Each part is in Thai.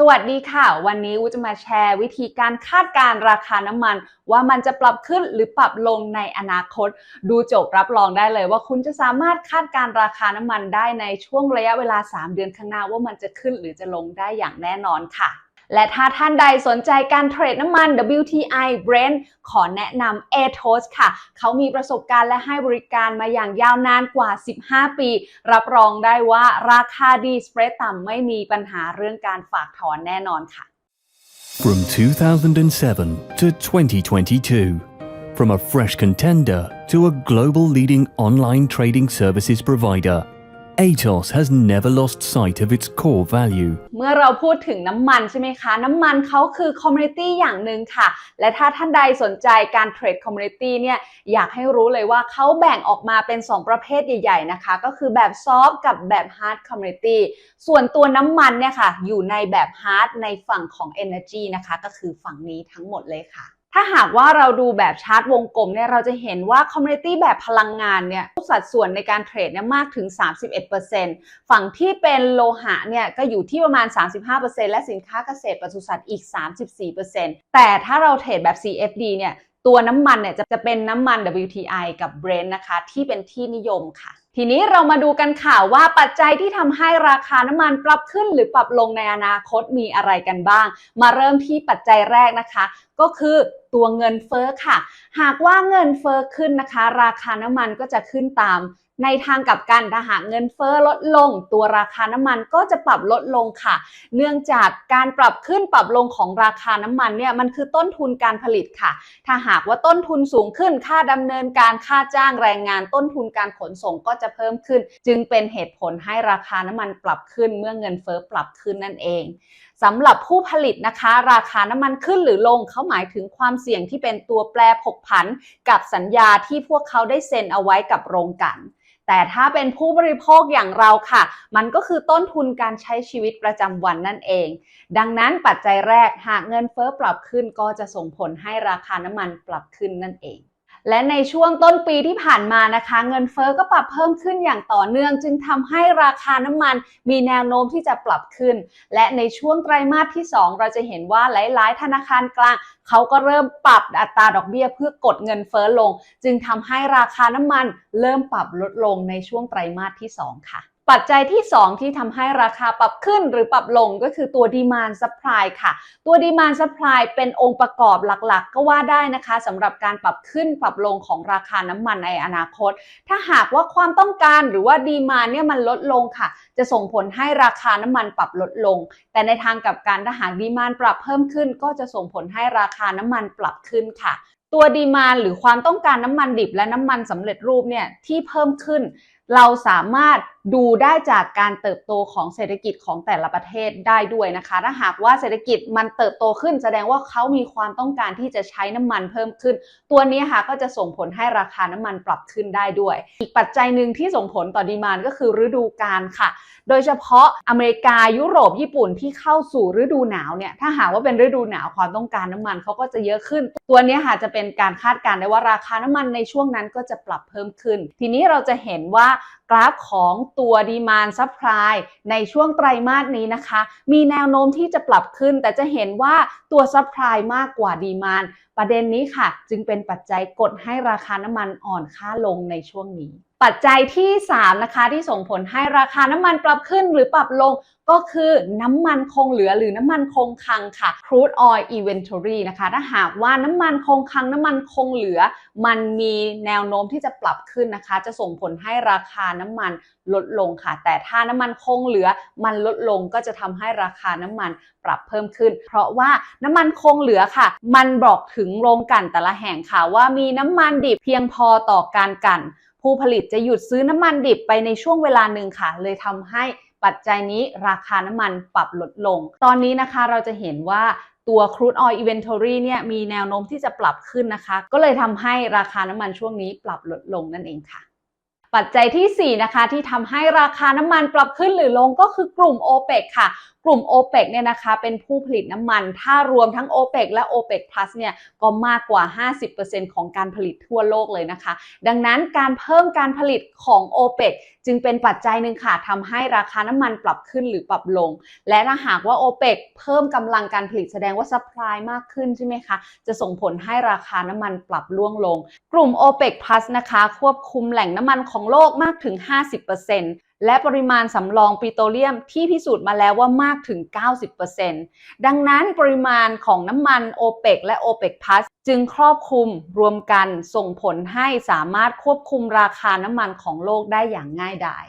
สวัสดีค่ะ วันนี้วูจะมาแชร์วิธีการคาดการราคาน้ำมัน ว่ามันจะปรับขึ้นหรือปรับลงในอนาคต ดูจบรับรองได้เลยว่าคุณจะสามารถคาดการราคาน้ำมันได้ในช่วงระยะเวลา 3 เดือนข้างหน้าว่ามันจะขึ้นหรือจะลงได้อย่างแน่นอนค่ะ และถ้าท่านใดสนใจการเทรดน้ำมัน WTI Brent ขอแนะนำ ATOS ค่ะ เขามีประสบการณ์และให้บริการมาอย่างยาวนานกว่า 15 ปี รับรองได้ว่าราคาดีสเปรดต่ำไม่มีปัญหาเรื่องการฝากถอนแน่นอนค่ะ From 2007 to 2022, from a fresh contender to a global leading online trading services provider, ATOS has never lost sight of its core value. เมื่อเราพูดถึงน้ำมันใช่ไหมคะ น้ำมันเขาคือคอมมูนิตี้อย่างหนึ่งค่ะ และถ้าท่านใดสนใจการเทรดคอมมูนิตี้เนี่ยอยากให้รู้เลยว่าเขาแบ่งออกมาเป็น 2 ประเภทใหญ่ๆนะคะ ก็คือแบบซอฟต์กับแบบฮาร์ดคอมมูนิตี้ส่วนตัวน้ำมันเนี่ยค่ะ อยู่ในแบบฮาร์ดในฝั่งของ Energy นะคะ ก็คือฝั่งนี้ทั้งหมดเลยค่ะ ถ้าหากว่าเราดูแบบชาร์ตวงกลมเนี่ยเราจะเห็นว่าคอมมูนิตี้แบบพลังงานเนี่ยสัดส่วนในการเทรดเนี่ยมากถึง 31%ฝั่งที่เป็นโลหะเนี่ยก็อยู่ที่ประมาณ 35%และสินค้าเกษตรปศุสัตว์อีก 34%แต่ถ้าเราเทรดแบบ CFD เนี่ยตัวน้ำมันเนี่ยจะจะเป็นน้ำมัน WTI กับ Brent นะคะ ที่เป็นที่นิยมค่ะ ทีนี้เรามาดูกันค่ะว่าปัจจัยที่ทำให้ราคาน้ำมันปรับขึ้นหรือปรับลงในอนาคตมีอะไรกันบ้าง มาเริ่มที่ปัจจัยแรกนะคะ ก็คือตัวเงินเฟ้อค่ะ หากว่าเงินเฟ้อขึ้นนะคะ ราคาน้ำมันก็จะขึ้นตามในทางกับกันถ้าหากเงินเฟ้อลดลง ตัวราคาน้ำมันก็จะปรับลดลงค่ะ เนื่องจากการปรับขึ้นปรับลงของราคาน้ำมันเนี่ยมันคือต้นทุนการผลิตค่ะ ถ้าหากว่าต้นทุนสูงขึ้น ค่าดำเนินการค่าจ้างแรงงาน ต้นทุนการขนส่งก็จะเพิ่มขึ้น จึงเป็นเหตุผลให้ราคาน้ำมันปรับขึ้นเมื่อเงินเฟ้อปรับขึ้นนั่นเอง สำหรับผู้ผลิตนะคะ ราคาน้ำมันขึ้นหรือลงเขาหมายถึงความเสี่ยงที่เป็นตัวแปรผกผัน กับสัญญาที่พวกเขาได้เซ็นเอาไว้กับโรงกลั่นแต่ถ้าเป็นผู้บริโภคอย่างเราค่ะ มันก็คือต้นทุนการใช้ชีวิตประจำวันนั่นเอง ดังนั้นปัจจัยแรกหากเงินเฟ้อปรับขึ้นก็จะส่งผลให้ราคาน้ำมันปรับขึ้นนั่นเอง และในช่วงต้นปีที่ผ่านมานะคะ เงินเฟ้อก็ปรับเพิ่มขึ้นอย่างต่อเนื่อง จึงทำให้ราคาน้ำมันมีแนวโน้มที่จะปรับขึ้น และในช่วงไตรมาสที่ 2 เราจะเห็นว่าหลาย ๆ ธนาคารกลางเขาก็เริ่มปรับอัตราดอกเบี้ยเพื่อกดเงินเฟ้อลง จึงทำให้ราคาน้ำมันเริ่มปรับลดลงในช่วงไตรมาสที่ 2 ค่ะ ปัจจัยที่ 2 ที่ทำให้ราคาปรับขึ้นหรือปรับลงก็คือตัว demand supply ค่ะ ตัว demand supply เป็นองค์ประกอบหลักๆ ก็ว่าได้นะคะสำหรับการปรับขึ้นปรับลงของราคาน้ำมันในอนาคต ถ้าหากว่าความต้องการหรือว่า demand เนี่ยมันลดลงค่ะ จะส่งผลให้ราคาน้ำมันปรับลดลง แต่ในทางกับกันถ้าหาก demand ปรับเพิ่มขึ้น ก็จะส่งผลให้ราคาน้ำมันปรับขึ้นค่ะ ตัวดีมานหรือความต้องการน้ำมันดิบและน้ำมันสำเร็จรูปเนี่ยที่เพิ่มขึ้น เราสามารถดูได้จากการเติบโตของเศรษฐกิจของแต่ละประเทศได้ด้วยนะคะ ถ้าหากว่าเศรษฐกิจมันเติบโตขึ้น แสดงว่าเขามีความต้องการที่จะใช้น้ำมันเพิ่มขึ้น ตัวนี้ค่ะก็จะส่งผลให้ราคาน้ำมันปรับขึ้นได้ด้วย อีกปัจจัยหนึ่งที่ส่งผลต่อดีมานก็คือฤดูกาลค่ะ โดยเฉพาะอเมริกายุโรปญี่ปุ่นที่เข้าสู่ฤดูหนาวเนี่ยถ้าหากว่าเป็นฤดูหนาวความต้องการน้ำมันเขาก็จะเยอะขึ้น ตัวนี้ค่ะจะเป็นการคาดการณ์ได้ว่าราคาน้ำมันในช่วงนั้นก็จะปรับเพิ่มขึ้น ทีนี้เราจะเห็นว่ากราฟของตัวดีมานซัพพลายในช่วงไตรมาสนี้นะคะ มีแนวโน้มที่จะปรับขึ้น แต่จะเห็นว่าตัวซัพพลายมากกว่าดีมานประเด็นนี้ค่ะ จึงเป็นปัจจัยกดให้ราคาน้ำมันอ่อนค่าลงในช่วงนี้ปัจจัยที่ 3 นะคะที่ส่งผลให้ราคาน้ำมันปรับขึ้นหรือปรับลง ก็คือน้ำมันคงเหลือหรือน้ำมันคงคลังค่ะ crude oil inventory นะคะ ถ้าหากว่าน้ำมันคงคลังน้ำมันคงเหลือ มันมีแนวโน้มที่จะปรับขึ้นนะคะ จะส่งผลให้ราคาน้ำมันลดลงค่ะ แต่ถ้าน้ำมันคงเหลือมันลดลงก็จะทำให้ราคาน้ำมันปรับเพิ่มขึ้น เพราะว่าน้ำมันคงเหลือค่ะ มันบอกถึงโรงกลั่นแต่ละแห่งค่ะว่ามีน้ำมันดิบเพียงพอต่อการกลั่นผู้ผลิตจะหยุดซื้อน้ำมันดิบไปในช่วงเวลาหนึ่งค่ะ เลยทำให้ ปัจจัยนี้ราคาน้ำมันปรับลดลง ตอนนี้นะคะเราจะเห็นว่าตัว crude oil inventory เนี่ยมีแนวโน้มที่จะปรับขึ้นนะคะ ก็เลยทำให้ราคาน้ำมันช่วงนี้ปรับลดลงนั่นเองค่ะ ปัจจัยที่ 4 นะคะที่ทำให้ราคาน้ำมันปรับขึ้นหรือลงก็คือกลุ่ม OPEC ค่ะ กลุ่ม OPEC เนี่ยนะคะเป็นผู้ผลิตน้ำมัน ถ้ารวมทั้ง OPEC และ OPEC Plus เนี่ยก็มากกว่า 50%ของการผลิตทั่วโลกเลยนะคะ ดังนั้นการเพิ่มการผลิตของ OPEC จึงเป็นปัจจัยหนึ่งค่ะทำให้ราคาน้ำมันปรับขึ้นหรือปรับลง และถ้าหากว่า OPEC เพิ่มกำลังการผลิตแสดงว่าซัพพลายมากขึ้นใช่ไหมคะ จะส่งผลให้ราคาน้ำมันปรับล่วงลง กลุ่ม OPEC Plus นะคะ ควบคุมแหล่งน้ำมันของโลกมากถึง 50%และปริมาณสำรองปิโตรเลียมที่พิสูจน์มาแล้วว่ามากถึง 90%ดังนั้นปริมาณของน้ำมัน OPEC และ OPEC Plus จึงครอบคลุมรวมกันส่งผลให้สามารถควบคุมราคาน้ำมันของโลกได้อย่างง่ายดาย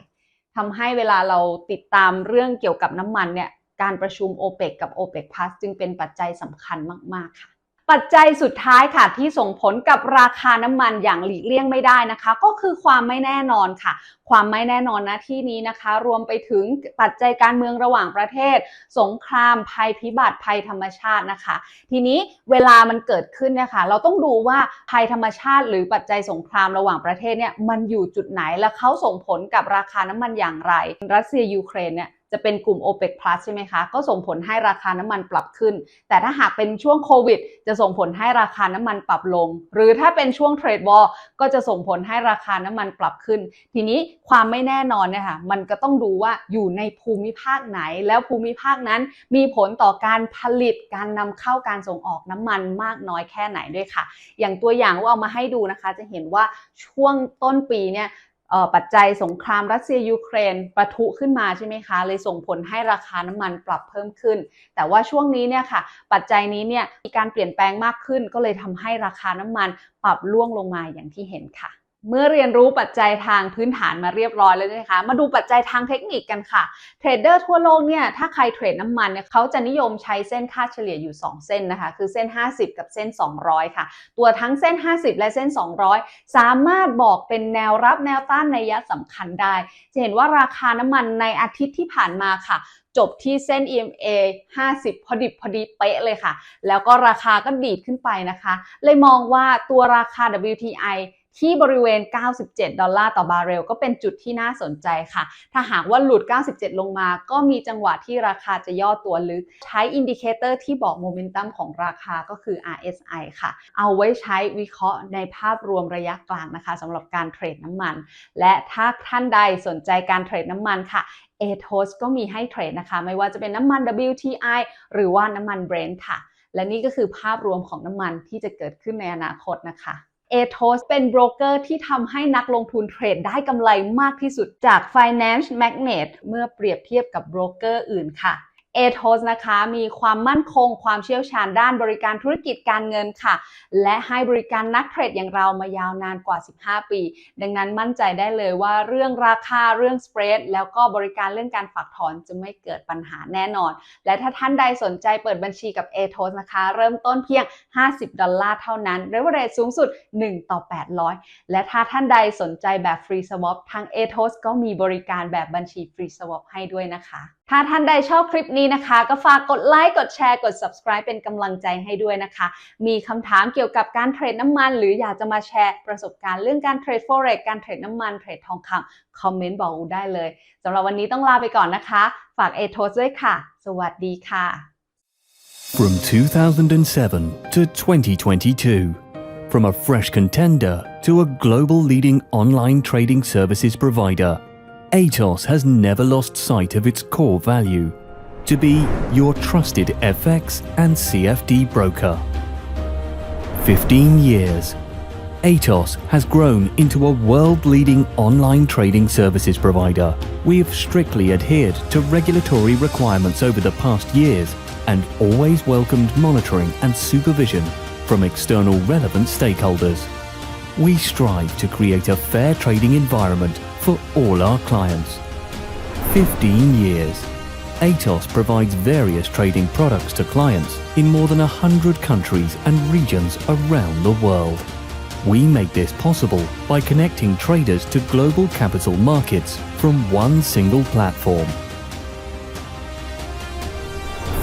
ทำให้เวลาเราติดตามเรื่องเกี่ยวกับน้ำมันเนี่ยการประชุม OPEC กับ OPEC Plus จึงเป็นปัจจัยสำคัญมาก ๆ ค่ะ ปัจจัยสุดท้ายค่ะที่ส่งผลกับราคาน้ำมันอย่างหลีกเลี่ยงไม่ได้นะคะ ก็คือความไม่แน่นอนค่ะ ความไม่แน่นอนนะที่นี้นะคะ รวมไปถึงปัจจัยการเมืองระหว่างประเทศ สงคราม ภัยพิบัติภัยธรรมชาตินะคะ ทีนี้เวลามันเกิดขึ้นเนี่ยค่ะเราต้องดูว่าภัยธรรมชาติ หรือปัจจัยสงครามระหว่างประเทศเนี่ยมันอยู่จุดไหนและเขาส่งผลกับราคาน้ำมันอย่างไร รัสเซียยูเครนเนี่ย จะเป็นกลุ่ม OPEC Plus ใช่ไหมคะ ก็ส่งผลให้ราคาน้ำมันปรับขึ้น แต่ถ้าหากเป็นช่วงโควิด จะส่งผลให้ราคาน้ำมันปรับลง หรือถ้าเป็นช่วงเทรดวอลก็จะส่งผลให้ราคาน้ำมันปรับขึ้น ทีนี้ความไม่แน่นอนเนี่ยค่ะ มันก็ต้องดูว่าอยู่ในภูมิภาคไหน แล้วภูมิภาคนั้นมีผลต่อการผลิต การนำเข้า การส่งออกน้ำมันมากน้อยแค่ไหนด้วยค่ะ อย่างตัวอย่างว่าเอามาให้ดูนะคะ จะเห็นว่าช่วงต้นปีเนี่ย ปัจจัยสงครามรัสเซียยูเครนประทุขึ้นมาใช่ไหมคะเลยส่งผลให้ราคาน้ำมันปรับเพิ่มขึ้น แต่ว่าช่วงนี้เนี่ยค่ะ ปัจจัยนี้เนี่ยมีการเปลี่ยนแปลงมากขึ้น ก็เลยทำให้ราคาน้ำมันปรับล่วงลงมาอย่างที่เห็นค่ะ เมื่อเรียนรู้ปัจจัยทางพื้นฐานมาเรียบร้อยแล้วนะคะ มาดูปัจจัยทางเทคนิคกันค่ะ เทรดเดอร์ทั่วโลกเนี่ย ถ้าใครเทรดน้ำมันเนี่ยเขาจะนิยมใช้เส้นค่าเฉลี่ยอยู่ 2 เส้นนะคะ คือเส้น 50 กับเส้น 200 ค่ะ ตัวทั้งเส้น 50 และเส้น 200 สามารถบอกเป็นแนวรับแนวต้านในยะสำคัญได้ จะเห็นว่าราคาน้ำมันในอาทิตย์ที่ผ่านมาค่ะจบที่เส้น EMA 50 พอดิบพอดีเป๊ะเลยค่ะ แล้วก็ราคาก็ดีดขึ้นไปนะคะ เลยมองว่าตัวราคา WTI ที่บริเวณ 97 ดอลลาร์ต่อบาร์เรลก็เป็นจุดที่น่าสนใจค่ะ ถ้าหากว่าหลุด 97 ลงมาก็มีจังหวะที่ราคาจะย่อตัวลึก ใช้อินดิเคเตอร์ที่บอกโมเมนตัมของราคาก็คือ RSI ค่ะ เอาไว้ใช้วิเคราะห์ในภาพรวมระยะกลางนะคะสำหรับการเทรดน้ำมัน และถ้าท่านใดสนใจการเทรดน้ำมันค่ะ a t o s ก็มีให้เทรดนะคะ ไม่ว่าจะเป็นน้ำมัน WTI หรือว่าน้ำมัน Brent ค่ะ และนี่ก็คือภาพรวมของน้ำมันที่จะเกิดขึ้นในอนาคตนะคะ a t o s เป็นโบรกเกอร์ที่ทำให้นักลงทุนเทรดได้กำไรมากที่สุดจาก Finance Magnet เมื่อเปรียบเทียบกับโบรกเกอร์อื่นค่ะ a t o s นะคะมีความมั่นคงความเชี่ยวชาญด้านบริการธุรกิจการเงินค่ะ และให้บริการนักเทรดอย่างเรามายาวนานกว่า 15 ปี ดังนั้นมั่นใจได้เลยว่าเรื่องราคาเรื่องสเปรดแล้วก็บริการเรื่องการฝากถอนจะไม่เกิดปัญหาแน่นอน และถ้าท่านใดสนใจเปิดบัญชีกับ a t o s นะคะ เริ่มต้นเพียง 50 ดอลลาร์เท่านั้น เรเวอเรจสูงสุด 1 ต่อ 800 และถ้าท่านใดสนใจแบบฟรีสวอปทาง a t o s ก็มีบริการแบบบัญชีฟรีสวอปให้ด้วยนะคะ ถ้าท่านใดชอบคลิปนี้นะคะ ก็ฝากกดไลค์กดแชร์กด subscribe เป็นกำลังใจให้ด้วยนะคะ มีคำถามเกี่ยวกับการเทรดน้ำมัน หรืออยากจะมาแชร์ประสบการณ์เรื่องการเทรด forex การเทรดน้ำมันเทรดทองคำคอมเมนต์บอกอูได้เลยสำหรับวันนี้ต้องลาไปก่อนนะคะ ฝาก a t o s ด้วยค่ะ สวัสดีค่ะ From 2007 to 2022, from a fresh contender to a global leading online trading services provider, Atos has never lost sight of its core value to be your trusted FX and CFD broker. 15 years, Atos has grown into a world leading online trading services provider. We have strictly adhered to regulatory requirements over the past years and always welcomed monitoring and supervision from external relevant stakeholders. We strive to create a fair trading environment for all our clients. 15 years. Atos provides various trading products to clients in more than 100 countries and regions around the world. We make this possible by connecting traders to global capital markets from one single platform.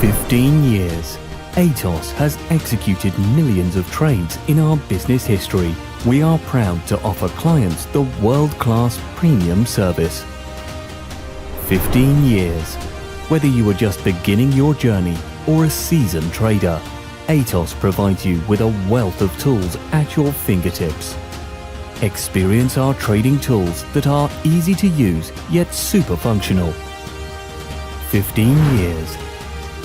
15 years. Atos has executed millions of trades in our business history. We are proud to offer clients the world class premium service. 15 years. Whether you are just beginning your journey or a seasoned trader, Atos provides you with a wealth of tools at your fingertips. Experience our trading tools that are easy to use yet super functional. 15 years.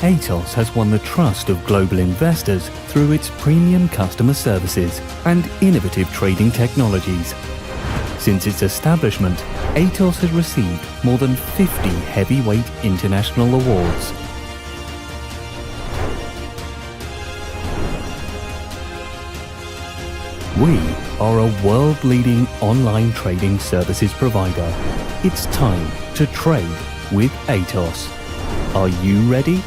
Atos has won the trust of global investors through its premium customer services and innovative trading technologies. Since its establishment, Atos has received more than 50 heavyweight international awards. We are a world leading online trading services provider. It's time to trade with Atos. Are you ready?